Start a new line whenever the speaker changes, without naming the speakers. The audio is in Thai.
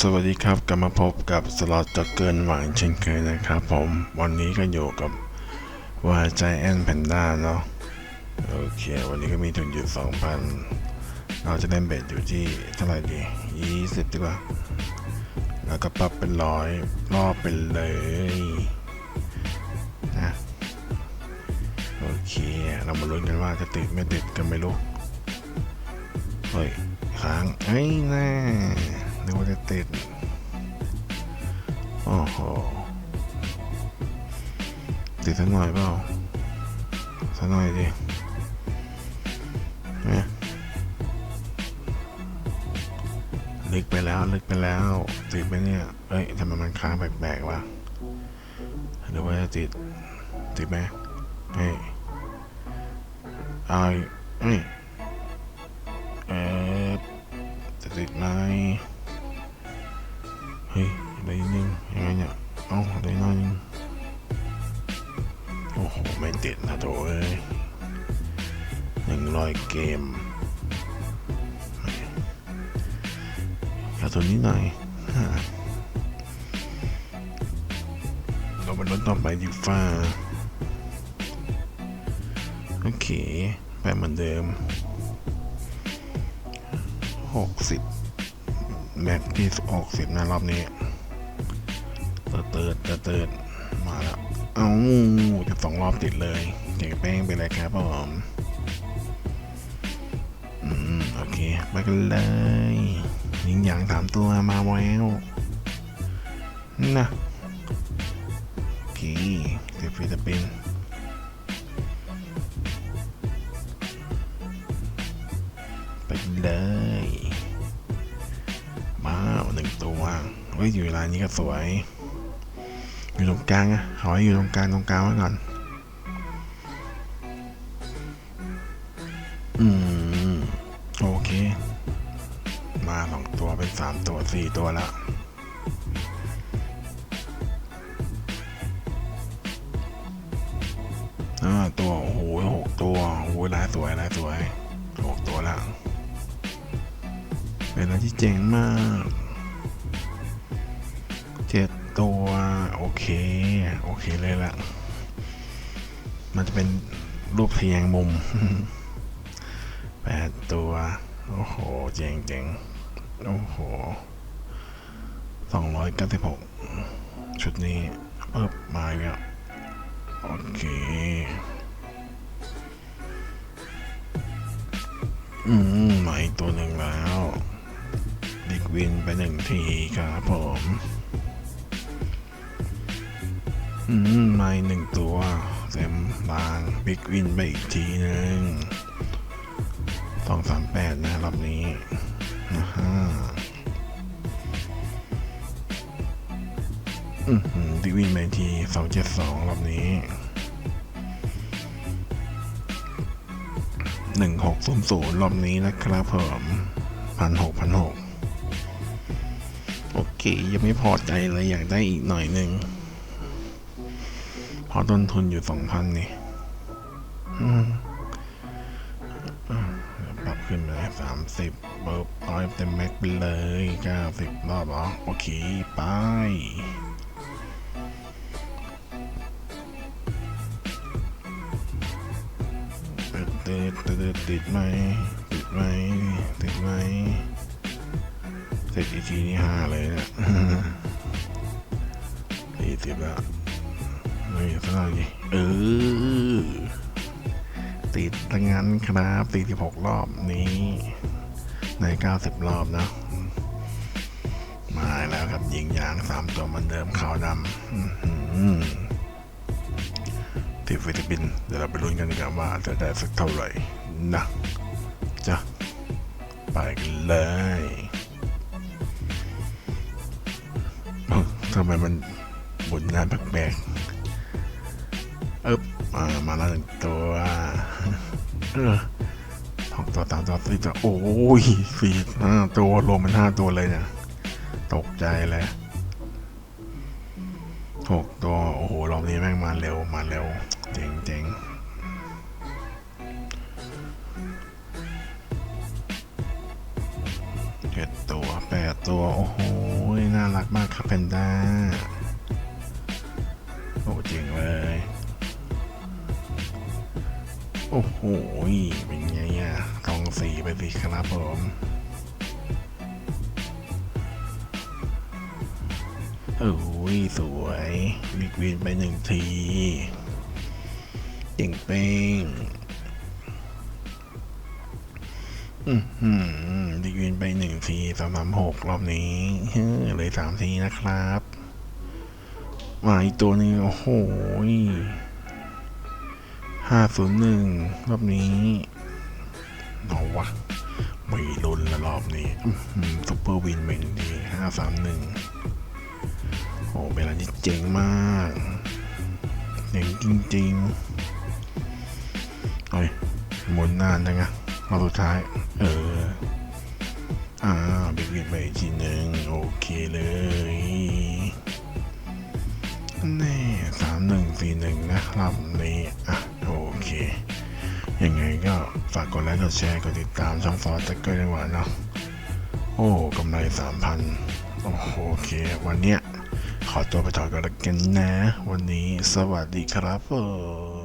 สวัสดีครับกลับมาพบกับสล็อตจ็อกเกินหวังเช่นเคยนะครับผมวันนี้ก็อยู่กับว่าใจแอนแพนด้าเนาะโอเค วันนี้ก็มีทุนอยู่ 2,000 เราจะเล่นเบ็ดอยู่ที่เท่าไหร่ดี 20 ดีกว่า แล้วก็ปรับเป็นร้อยรอบไปเลยนะโอเค เรามาลุ้นกันว่าจะติดไม่ติดกันไม่รู้เฮ้ยค้างเฮ้ยแน่ นึกว่าจะติดโอ้โหติดสักหน่อยเปล่าสักหน่อยดิเนี่ยลึกไปแล้วลึกไปแล้ว ติดไหมเนี่ยเอ้ยทำไมมันค้างแปลกๆวะหรือว่าจะติดติดไหมเฮ้ยเอาอีกเฮ้ยเออจะติดไหม เฮ้ยได้นิดนึงยังไงเนี่ยเอ้าได้น้อยนึงโอ้โห ไม่ติดนะโถเอ้ยหนึ่งร้อยเกมขาดทุนนิดหน่อยเราไปลดต่อไปดีฟ้าโอเค ไปเหมือนเดิมหกสิบ แม็กที่หกสิบนะรอบนี้เติร์ดเติร์ดเติร์ดเติร์ดมาแล้ว เอ้าจะสองรอบติดเลยเก่งแป้งไปเลยครับผมอืมโอเคไปกันเลยยิงอย่างสามตัวมาแล้วนะโอเคเซฟฟิลิปปินส์ไปเลย เฮ้ยอยู่เวลานี้ก็สวย อยู่ตรงกลางอะขอให้อยู่ตรงกลางตรงกลางไว้ก่อน อืม โอเค มาสองตัวเป็นสามตัวสี่ตัวละอ่าตัวโอ้โหหกตัวโอ้โหลายสวยลายสวยหกตัวละเป็นอะไรที่เจ๋งมาก เจ็ดตัว โอเค โอเคเลยละ มันจะเป็นรูปเทียงมุมแปดตัว โอ้โห เจ๋งเจ๋งโอ้โหสองร้อยเก้าสิบหกชุดนี้เพิ่มมาอีกแล้วโอเค อืมมาอีกตัวหนึ่งแล้วดิกวินไปหนึ่งทีครับผม อืมมาอีกหนึ่งตัว เต็มบางบิ๊กวินไปอีกทีหนึ่งสองสามแปดนะรอบนี้นะฮะอืมบิ๊กวินไปทีสองเจ็ดสองรอบนี้หนึ่งหกศูนย์ศูนย์รอบนี้นะครับผมพันหกพันหกโอเค ยังไม่พอใจเลยอยากได้อีกหน่อยหนึ่ง เพราะต้นทุนอยู่สองพันนี่ปรับขึ้นไปสามสิบเบิร์บร้อยเต็มแม็กไปเลยเก้าสิบรอบหรอโอเค ไปติดติดติดติดไหมติดไหมติดไหมเสร็จอีกทีนี่ห้าเลยเนะสี่สิบแล้ว สักหน่อยเออติดทั้งนั้นครับสี่สิบหกรอบนี้ ในเก้าสิบรอบนะ มาแล้วครับยิงยางสามตัวเหมือนเดิมขาวดำอื้อหือที่ฟิลิปปินส์เดี๋ยวเราไปลุ้นกันกันว่าจะได้สักเท่าไหร่นะจ้ะไปกันเลยทำไมมันบุญงานแปลกๆ เอ๊บมามาแล้วหนึ่งตัวเออสองตัวสามตัวสี่ตัวโอ้ยสี่ห้าตัวรวมเป็นห้าตัวเลยเนี่ยตกใจเลยหกตัว โอ้โหรอบนี้แม่งมาเร็วมาเร็ว เจ๋งเจ๋งเจ็ดตัวแปดตัว โอ้โห น่ารักมากครับแพนด้า โอ้โห เป็นไงอะกองสีไปสิครับผมโอ้ยสวยลิกวินไปหนึ่งทีเจ๋งเป้งอือหือลิกวินไปหนึ่งทีสามสามหกรอบนี้เฮ้อเลยสามทีนะครับ มาอีกตัวนึงโอ้โห ห้าศูนย์หนึ่งรอบนี้เอาวะไม่ลุ้นละรอบนี้ซุปเปอร์วินเป็นดีห้าสามหนึ่งโอ้เป็นอะไรที่เจ๋งมากเจ๋งจริงๆเฮ้ยหมุนนานจังอะรอบสุดท้าย เออ อ่าบิ๊กวินไปอีกทีหนึ่งโอเคเลยแน่สามหนึ่งสี่หนึ่งนะครับนี่อะ เคยังไงก็ฝากกดไลค์กดแชร์กดติดตามช่องฟอสตะเกอร์ด้วยว่าเนาะโอ้กำไรสามพันโอเค วันเนี้ยขอตัวไปถอยกันละกันนะ วันนี้สวัสดีครับผม